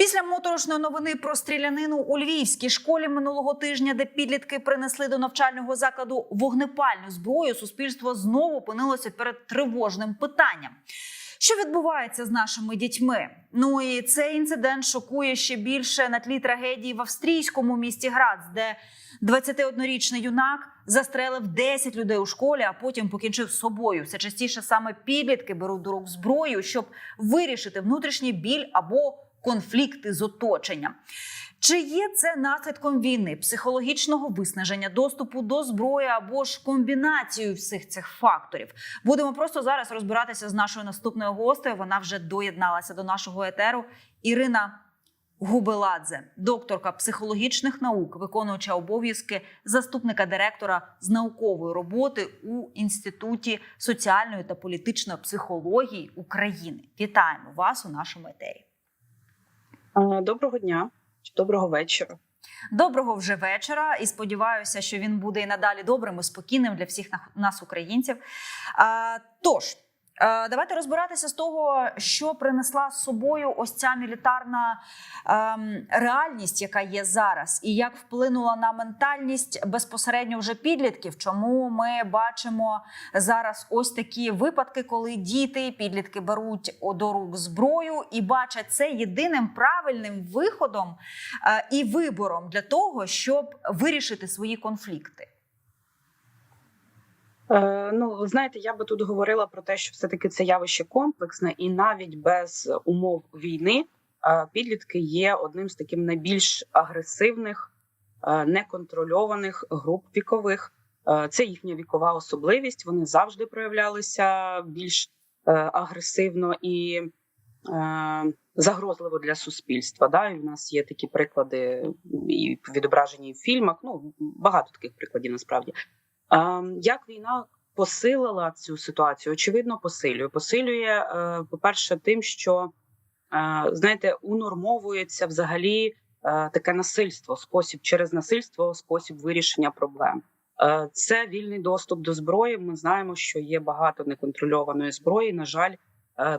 Після моторошної новини про стрілянину у львівській школі минулого тижня, де підлітки принесли до навчального закладу вогнепальну зброю, суспільство знову опинилося перед тривожним питанням. Що відбувається з нашими дітьми? Ну і цей інцидент шокує ще більше на тлі трагедії в австрійському місті Грац, де 21-річний юнак застрелив 10 людей у школі, а потім покінчив з собою. Все частіше саме підлітки беруть до рук зброю, щоб вирішити внутрішній біль або конфлікти з оточенням. Чи є це наслідком війни, психологічного виснаження, доступу до зброї або ж комбінацією всіх цих факторів? Будемо просто зараз розбиратися з нашою наступною гостею. Вона вже доєдналася до нашого етеру. Ірина Губеладзе, докторка психологічних наук, виконуюча обов'язки заступника директора з наукової роботи у інституті соціальної та політичної психології України. Вітаємо вас у нашому етері. Доброго дня чи доброго вечора. Доброго вже вечора, і сподіваюся, що він буде і надалі добрим і спокійним для всіх нас, українців. Тож. Е, Давайте розбиратися з того, що принесла з собою ось ця мілітарна ем, реальність, яка є зараз, і як вплинула на ментальність безпосередньо вже підлітків. Чому ми бачимо зараз ось такі випадки, коли діти, підлітки беруть до рук зброю і бачать це єдиним правильним виходом е, і вибором для того, щоб вирішити свої конфлікти. Е, ну, знаєте, я би тут говорила про те, що все-таки це явище комплексне, і навіть без умов війни е, підлітки є одним з таких найбільш агресивних, е, неконтрольованих груп вікових. Це їхня вікова особливість. Вони завжди проявлялися більш агресивно і загрозливо для суспільства. Да? І в нас є такі приклади і відображені в фільмах. Ну багато таких прикладів насправді. Як війна посилила цю ситуацію? Очевидно, посилює. Посилює, е, по-перше, тим, що е, знаєте, унормовується взагалі е, таке насильство, спосіб через насильство, спосіб вирішення проблем. Це вільний доступ до зброї. Ми знаємо, що є багато неконтрольованої зброї. На жаль,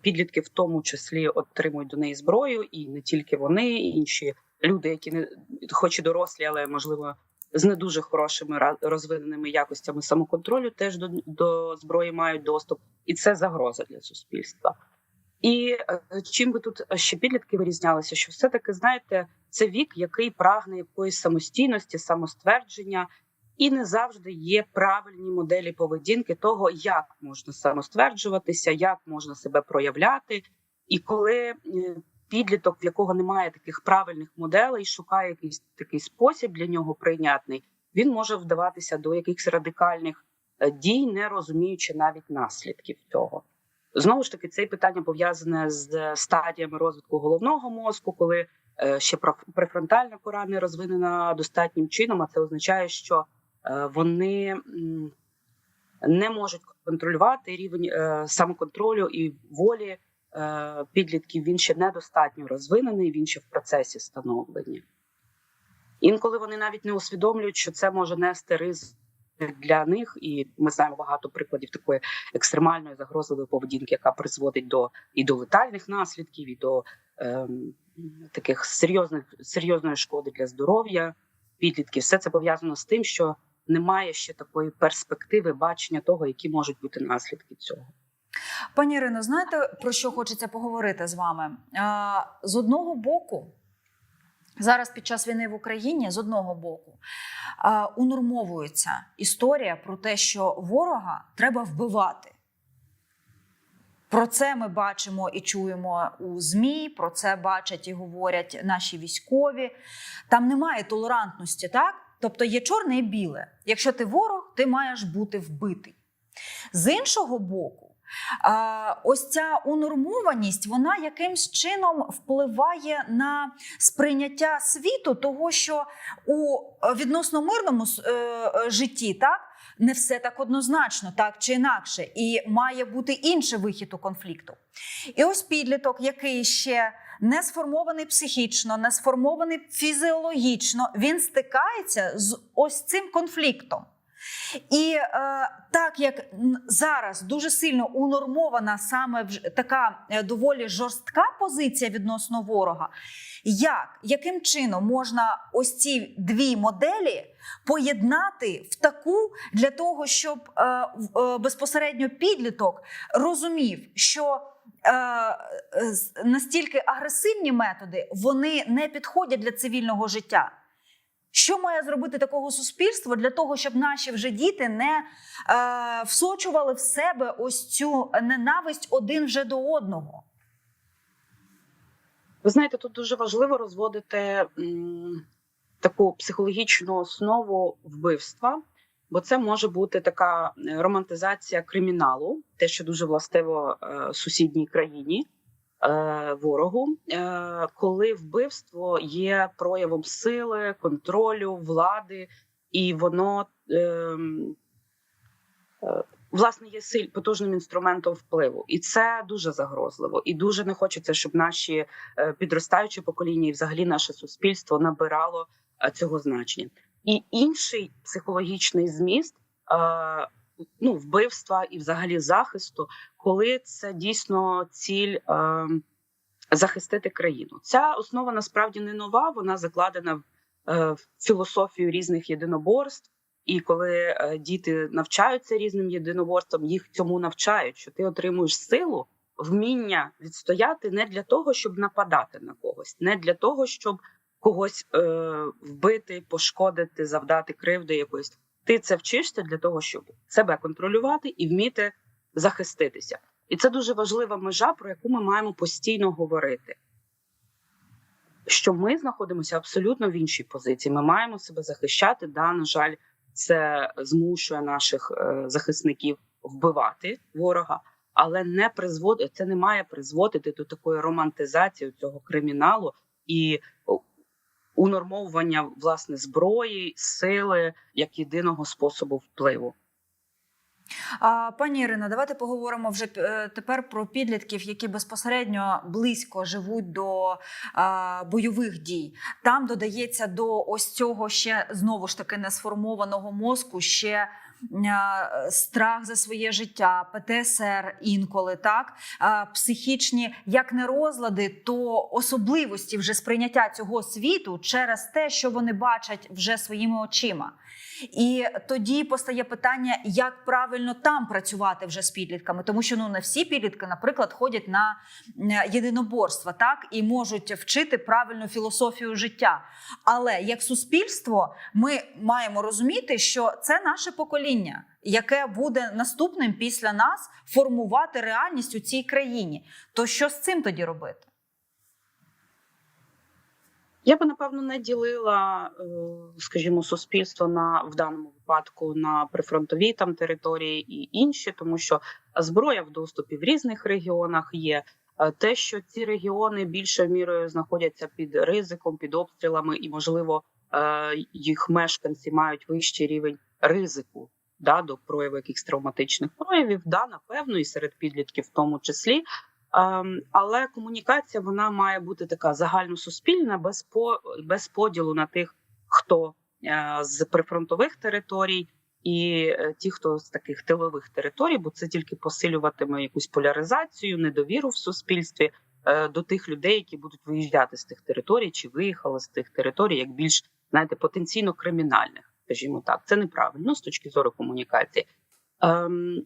підлітки в тому числі отримують до неї зброю, і не тільки вони, і інші люди, які не хоч і дорослі, але можливо з не дуже хорошими розвиненими якостями самоконтролю, теж до, до зброї мають доступ, і це загроза для суспільства. І е, чим би тут ще підлітки вирізнялися, що все таки знаєте, це вік, який прагне якоїсь самостійності, самоствердження, і не завжди є правильні моделі поведінки того, як можна самостверджуватися, як можна себе проявляти. І коли е, підліток, в якого немає таких правильних моделей, шукає якийсь такий спосіб для нього прийнятний, він може вдаватися до якихось радикальних е, дій, не розуміючи навіть наслідків цього. Знову ж таки, це питання пов'язане з стадіями розвитку головного мозку, коли е, ще префронтальна кора не розвинена достатнім чином, а це означає, що е, вони не можуть контролювати рівень е, самоконтролю і волі е, підлітків. Він ще недостатньо розвинений, він ще в процесі становлення. Інколи вони навіть не усвідомлюють, що це може нести ризик для них, і ми знаємо багато прикладів такої екстремальної загрозливої поведінки, яка призводить до і до летальних наслідків, і до ем, таких серйозних серйозної шкоди для здоров'я підлітків. Все це пов'язано з тим, що немає ще такої перспективи бачення того, які можуть бути наслідки цього. Пані Ірино, знаєте про що хочеться поговорити з вами? З одного боку, зараз під час війни в Україні, з одного боку, унормовується історія про те, що ворога треба вбивати. Про це ми бачимо і чуємо у ЗМІ, про це бачать і говорять наші військові. Там немає толерантності, так? Тобто є чорне і біле. Якщо ти ворог, ти маєш бути вбитий. З іншого боку, ось ця унормованість, вона якимсь чином впливає на сприйняття світу, того, що у е, відносно мирному е, е, житті так не все так однозначно, так чи інакше, і має бути інший вихід у конфлікту. І ось підліток, який ще не сформований психічно, не сформований фізіологічно, він стикається з ось цим конфліктом. І е, так як зараз дуже сильно унормована саме така е, доволі жорстка позиція відносно ворога, як яким чином можна ось ці дві моделі поєднати в таку для того, щоб е, е, безпосередньо підліток розумів, що е, настільки агресивні методи вони не підходять для цивільного життя. Що має зробити такого суспільства для того, щоб наші вже діти не е, всочували в себе ось цю ненависть один вже до одного? Ви знаєте, тут дуже важливо розводити м, таку психологічну основу вбивства, бо це може бути така е, романтизація криміналу, те, що дуже властиво е, сусідній країні. Е, Ворогу, е, коли вбивство є проявом сили, контролю, влади, і воно ем, е, власне є силь потужним інструментом впливу, і це дуже загрозливо. І дуже не хочеться, щоб наші підростаючі покоління і взагалі наше суспільство набирало цього значення. І інший психологічний зміст ну, вбивства і взагалі захисту, коли це дійсно ціль. Е, Захистити країну. Ця основа насправді не нова. Вона закладена в, е, філософію різних єдиноборств. І коли е, діти навчаються різним єдиноборствам, їх цьому навчають, що ти отримуєш силу, вміння відстояти не для того, щоб нападати на когось, не для того, щоб когось е, вбити, пошкодити, завдати кривди якоїсь. Ти це вчишся для того, щоб себе контролювати і вміти захиститися. І це дуже важлива межа, про яку ми маємо постійно говорити. Що ми знаходимося абсолютно в іншій позиції. Ми маємо себе захищати. Да, на жаль, це змушує наших е, захисників вбивати ворога, але не призводить це не має призводити до такої романтизації цього криміналу і унормовування власне зброї, сили як єдиного способу впливу. А, пані Ірина, давайте поговоримо вже е, тепер про підлітків, які безпосередньо близько живуть до а, бойових дій. Там додається до ось цього ще знову ж таки несформованого мозку ще. А, Страх за своє життя, ПТСР інколи так, психічні як не розлади, то особливості вже сприйняття цього світу через те, що вони бачать вже своїми очима. І тоді постає питання, як правильно там працювати вже з підлітками, тому що ну не всі підлітки, наприклад, ходять на е, єдиноборства, так і можуть вчити правильну філософію життя. Але як суспільство, ми маємо розуміти, що це наше покоління, яке буде наступним після нас формувати реальність у цій країні. То що з цим тоді робити? Я би напевно не ділила, е, скажімо, суспільство на в даному випадку на прифронтові там території і інші, тому що зброя в доступі в різних регіонах є. Е, Те, що ці регіони більшою мірою знаходяться під ризиком, під обстрілами, і можливо е, їх мешканці мають вищий рівень ризику да, до прояву якихось травматичних проявів, да, напевно, і серед підлітків в тому числі. Ем, Але комунікація вона має бути така загальносуспільна, без по без поділу на тих, хто е, з прифронтових територій, і е, ті, хто з таких тилових територій, бо це тільки посилюватиме якусь поляризацію, недовіру в суспільстві е, до тих людей, які будуть виїжджати з тих територій, чи виїхали з тих територій, як більш знаєте, потенційно кримінальних, скажімо так, це неправильно з точки зору комунікації. Ем,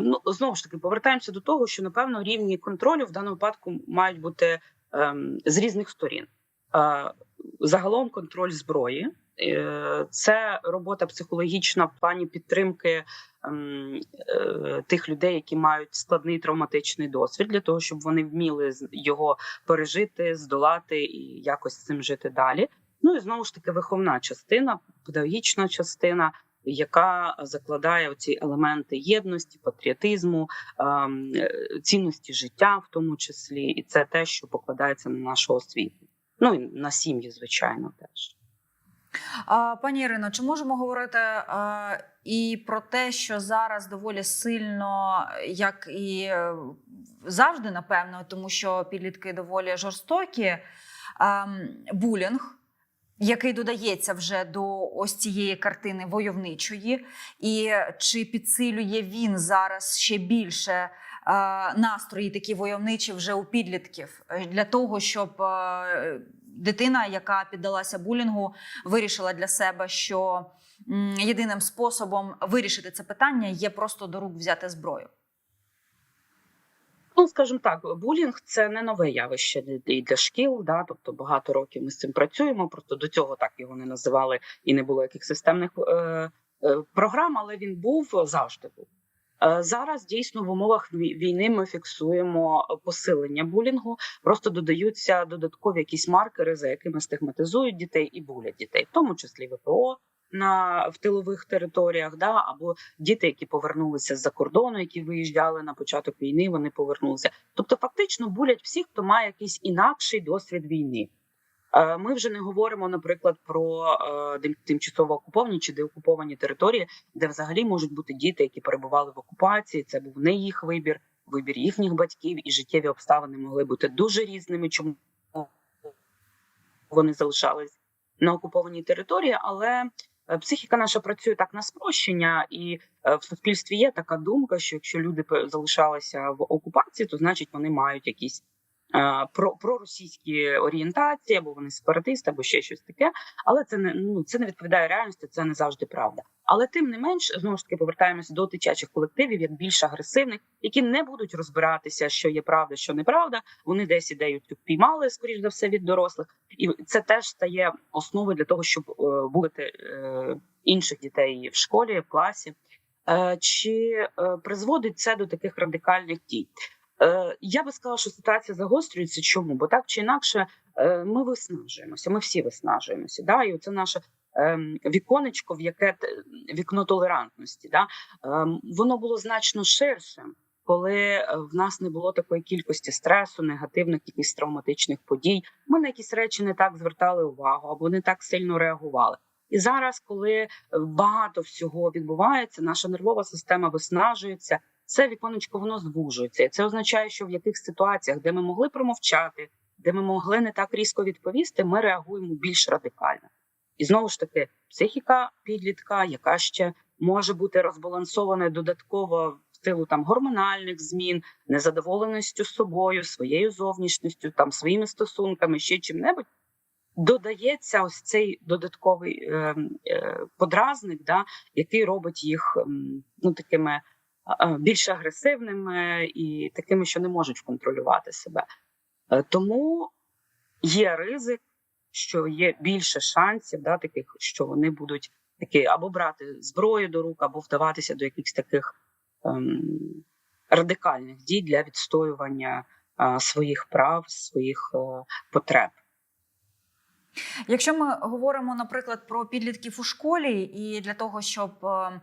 ну знову ж таки повертаємося до того, що напевно рівні контролю в даному випадку мають бути ем, з різних сторін. Е, загалом контроль зброї. Е, Це робота психологічна в плані підтримки ем, е, тих людей, які мають складний травматичний досвід, для того, щоб вони вміли його пережити, здолати і якось з цим жити далі. Ну і знову ж таки виховна частина, педагогічна частина, яка закладає ці елементи єдності, патріотизму, ем, е, цінності життя, в тому числі, і це те, що покладається на нашу освіту. Ну і на сім'ї, звичайно, теж. Пані Ірино, чи можемо говорити і про те, що зараз доволі сильно, як і е, завжди, напевно, тому що підлітки доволі жорстокі, а, булінг. Який додається вже до ось цієї картини войовничої, і чи підсилює він зараз ще більше е, настрої такі войовничі вже у підлітків е, для того, щоб е, дитина, яка піддалася булінгу, вирішила для себе, що єдиним способом вирішити це питання є просто до рук взяти зброю. Ну, скажімо так, булінг це не нове явище і для шкіл. Да? Тобто багато років ми з цим працюємо. Просто до цього так його не називали і не було яких системних е, е, програм, але він був завжди був. Е, Зараз дійсно в умовах війни ми фіксуємо посилення булінгу. Просто додаються додаткові якісь маркери, за якими стигматизують дітей і булять дітей, в тому числі ВПО на в тилових територіях, да або діти, які повернулися з-за кордону, які виїжджали на початок війни, вони повернулися. Тобто, фактично булять всіх, хто має якийсь інакший досвід війни. Е, Ми вже не говоримо, наприклад, про е, тимчасово окуповані чи деокуповані території, де взагалі можуть бути діти, які перебували в окупації. Це був не їх вибір, вибір їхніх батьків, і життєві обставини могли бути дуже різними. Чому вони залишались на окупованій території, але психіка наша працює так на спрощення, і е, в суспільстві є така думка, що якщо люди залишалися в окупації, то значить вони мають якісь е, про проросійські орієнтації, або вони сепаратисти, або ще щось таке. Але це не ну це не відповідає реальності, це не завжди правда. Але тим не менш, знову ж таки повертаємося до дитячих колективів, як більш агресивних, які не будуть розбиратися, що є правда, що неправда. Вони десь ідею піймали, скоріш за все, від дорослих, і це теж стає основою для того, щоб е, бути е, інших дітей в школі, в класі. Е, чи е, призводить це до таких радикальних дій? Е, Я би сказала, що ситуація загострюється. Чому? Бо так чи інакше е, ми виснажуємося, ми всі виснажуємося. Да? І це наше ем, віконечко, в яке вікно толерантності. Да? Ем, Воно було значно ширшим, коли е, в нас не було такої кількості стресу, негативних якихось травматичних подій. Ми на якісь речі не так звертали увагу або не так сильно реагували. І зараз, коли е, багато всього відбувається, наша нервова система виснажується. Це віконечко воно звужується. І це означає, що в яких ситуаціях, де ми могли промовчати, де ми могли не так різко відповісти, ми реагуємо більш радикально. І знову ж таки, психіка підлітка, яка ще може бути розбалансована додатково в силу там гормональних змін, незадоволеністю собою, своєю зовнішністю, там своїми стосунками, ще чим-небудь, додається ось цей додатковий е, е, подразник, да, який робить їх м, ну такими більш агресивними і такими, що не можуть контролювати себе. Е, Тому є ризик, що є більше шансів, да, таких, що вони будуть такі або брати зброю до рук, або вдаватися до якихось таких ем, радикальних дій для відстоювання е, своїх прав, своїх е, потреб. Якщо ми говоримо, наприклад, про підлітків у школі, і для того, щоб е, е,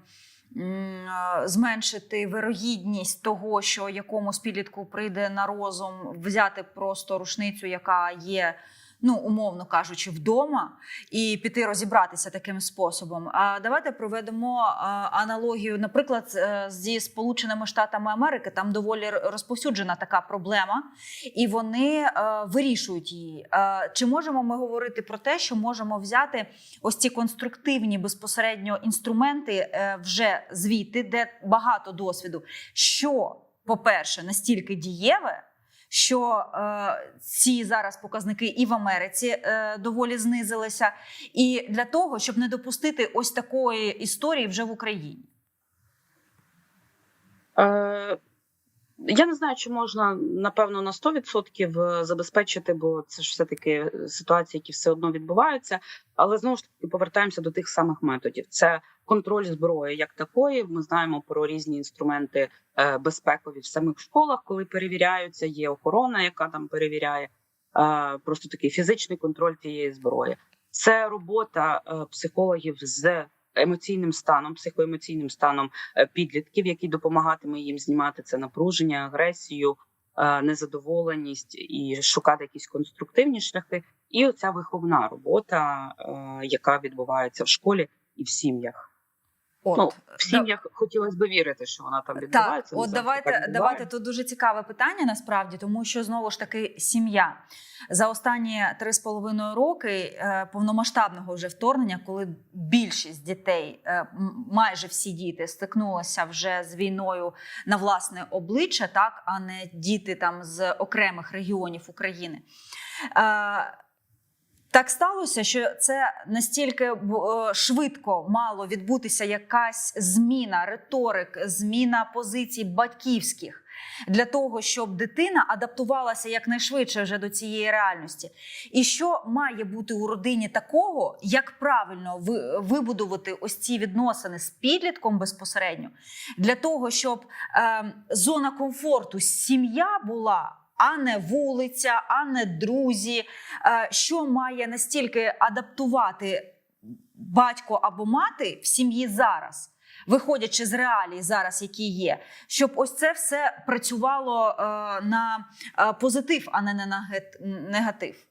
зменшити вирогідність того, що якомусь підлітку прийде на розум взяти просто рушницю, яка є. Ну, умовно кажучи, вдома і піти розібратися таким способом. А давайте проведемо аналогію, наприклад, е, зі Сполученими Штатами Америки. Там доволі розповсюджена така проблема, і вони е, вирішують її. Е, чи можемо ми говорити про те, що можемо взяти ось ці конструктивні безпосередньо інструменти е, вже звідти, де багато досвіду, що, по-перше, настільки дієве. Що е, ці зараз показники і в Америці е, доволі знизилися, і для того, щоб не допустити ось такої історії вже в Україні. Е, я не знаю, чи можна напевно на 100% забезпечити, бо це ж все таки ситуації, які все одно відбуваються. Але знову ж таки повертаємося до тих самих методів: це контроль зброї як такої. Ми знаємо про різні інструменти е, безпекові в самих школах, коли перевіряються. Є охорона, яка там перевіряє. Е, просто такий фізичний контроль тієї зброї. Це робота е, психологів з емоційним станом, психоемоційним станом е, підлітків, які допомагатиме їм знімати це напруження, агресію, е, незадоволеність і шукати якісь конструктивні шляхи. І оця виховна робота, е, яка відбувається в школі і в сім'ях. От, ну, в да- сім'ях хотілося б вірити, що вона там відбувається. не от давайте, так давайте тут дуже цікаве питання насправді, тому що знову ж таки сім'я за останні три з половиною роки е, повномасштабного вже вторгнення, коли більшість дітей, е, майже всі діти, стикнулися вже з війною на власне обличчя, так а не діти там з окремих регіонів України. Так сталося, що це настільки е, швидко мало відбутися якась зміна риторик, зміна позицій батьківських для того, щоб дитина адаптувалася якнайшвидше вже до цієї реальності. І що має бути у родині такого, як правильно вибудувати ось ці відносини з підлітком безпосередньо, для того, щоб е, зона комфорту сім'я була. А не вулиця, а не друзі, Е, що має настільки адаптувати батько або мати в сім'ї зараз, виходячи з реалій зараз, які є, щоб ось це все працювало е, на е, позитив, а не на негатив.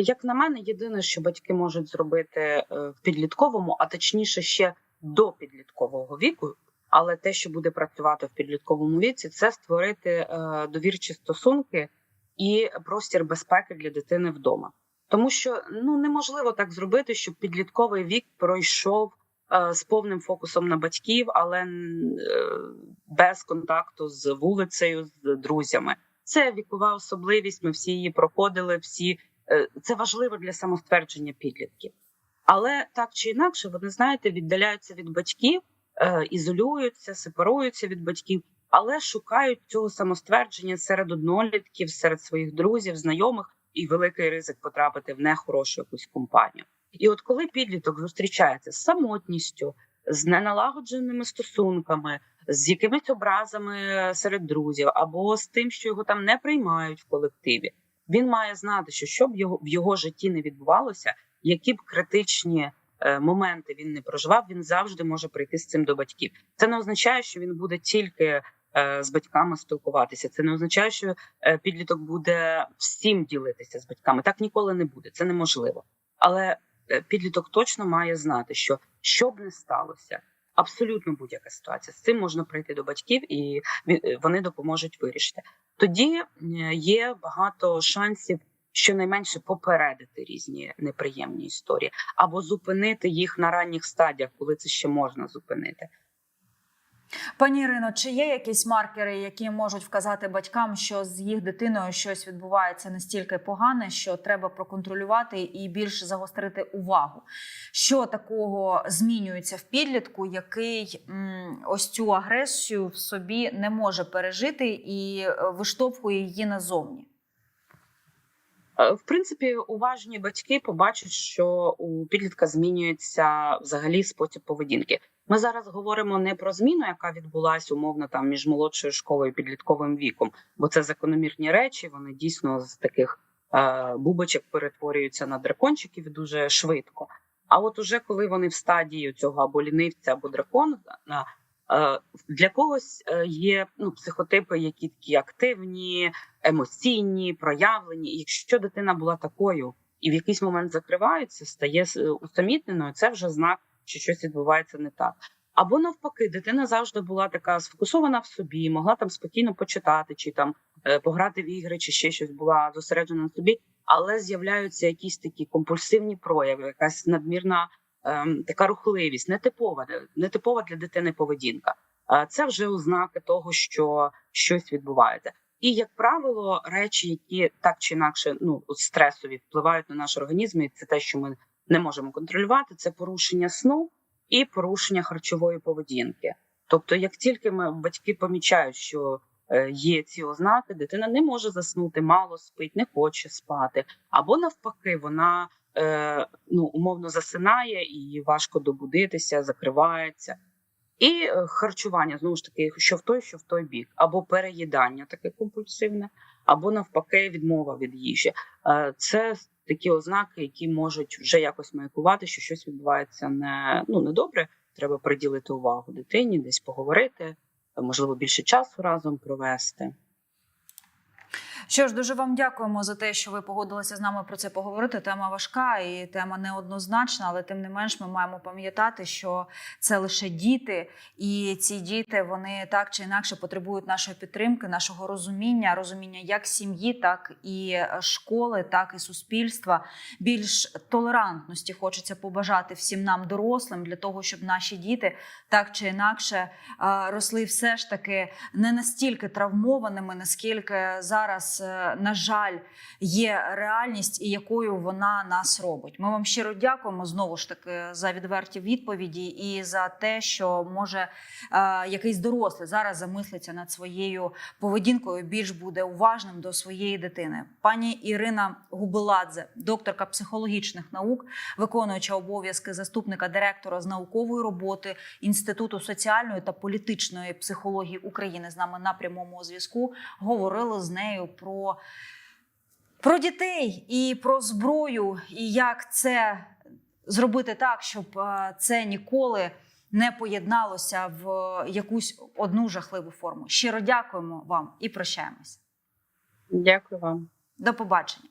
Як на мене, єдине, що батьки можуть зробити в підлітковому, а точніше ще до підліткового віку, але те, що буде працювати в підлітковому віці, це створити е, довірчі стосунки і простір безпеки для дитини вдома. Тому що ну неможливо так зробити, щоб підлітковий вік пройшов е, з повним фокусом на батьків, але е, без контакту з вулицею, з друзями. Це вікова особливість. Ми всі її проходили. Всі це важливо для самоствердження підлітків. Але так чи інакше, вони знаєте, віддаляються від батьків, ізолюються, сепаруються від батьків, але шукають цього самоствердження серед однолітків, серед своїх друзів, знайомих, і великий ризик потрапити в нехорошу якусь компанію. І от коли підліток зустрічається з самотністю, з неналагодженими стосунками, з якимись образами серед друзів, або з тим, що його там не приймають в колективі, він має знати, що що б його в його житті не відбувалося, які б критичні е, моменти він не проживав, він завжди може прийти з цим до батьків. Це не означає, що він буде тільки е, з батьками спілкуватися. Це не означає, що е, підліток буде всім ділитися з батьками. Так ніколи не буде. Це неможливо. Але е, підліток точно має знати, що що б не сталося. Абсолютно будь-яка ситуація з цим можна прийти до батьків, і е, вони допоможуть вирішити. Тоді е, є багато шансів щонайменше попередити різні неприємні історії або зупинити їх на ранніх стадіях, коли це ще можна зупинити. Пані Ірино, чи є якісь маркери, які можуть вказати батькам, що з їх дитиною щось відбувається настільки погане, що треба проконтролювати і більш загострити увагу? Що такого змінюється в підлітку, який м, ось цю агресію в собі не може пережити і е, виштовхує її назовні? Е, В принципі, уважні батьки побачать, що у підлітка змінюється взагалі спосіб поведінки. Ми зараз говоримо не про зміну, яка відбулася умовно там між молодшою школою і підлітковим віком, бо це закономірні речі. Вони дійсно з таких е, бубочок перетворюються на дракончиків дуже швидко. А от уже коли вони в стадії цього або лінивця, або дракона, для когось е, є ну, психотипи, які такі активні, емоційні, проявлені. Якщо дитина була такою і в якийсь момент закривається, стає е, усамітненою, це вже знак, що щось відбувається не так. Або навпаки, дитина завжди була така сфокусована в собі, могла там спокійно почитати, чи там е, пограти в ігри, чи ще щось була зосереджена на собі, але з'являються якісь такі компульсивні прояви, якась надмірна така рухливість, нетипова, нетипова для дитини поведінка. Е, Це вже ознаки того, що щось відбувається. І як правило, речі, які так чи інакше ну стресові впливають на наш організм, і це те, що ми не можемо контролювати, це порушення сну і порушення харчової поведінки. Тобто, як тільки ми батьки помічають, що е, є ці ознаки, дитина не може заснути, мало спить, не хоче спати, або навпаки, вона е, ну умовно засинає і важко добудитися, закривається. І е, харчування знову ж таки, що в той, що в той бік, або переїдання таке компульсивне, або навпаки, відмова від їжі. Е, Це такі ознаки, які можуть вже якось маякувати, що щось відбувається не ну недобре. Треба приділити увагу дитині, десь поговорити, можливо, більше часу разом провести. Що ж, дуже вам дякуємо за те, що ви погодилися з нами про це поговорити. Тема важка і тема неоднозначна, але тим не менш ми маємо пам'ятати, що це лише діти, і ці діти вони так чи інакше потребують нашої підтримки, нашого розуміння, розуміння як сім'ї, так і е, школи, так і суспільства. Більш толерантності хочеться побажати всім нам, дорослим, для того, щоб наші діти так чи інакше е, росли все ж таки не настільки травмованими, наскільки зараз, е, на жаль, є реальність і якою вона нас робить. Ми вам щиро дякуємо знову ж таки за відверті відповіді і за те, що може е, якийсь дорослий зараз замислиться над своєю поведінкою, більш буде уважним до своєї дитини. Пані Ірина Губеладзе, докторка психологічних наук, виконуюча обов'язки заступника директора з наукової роботи Інституту соціальної та політичної психології України з нами на прямому зв'язку. Говорили з нею про, про дітей і про зброю, і як це зробити так, щоб е, це ніколи не поєдналося в якусь одну жахливу форму. Щиро дякуємо вам і прощаємось. Дякую вам. До побачення.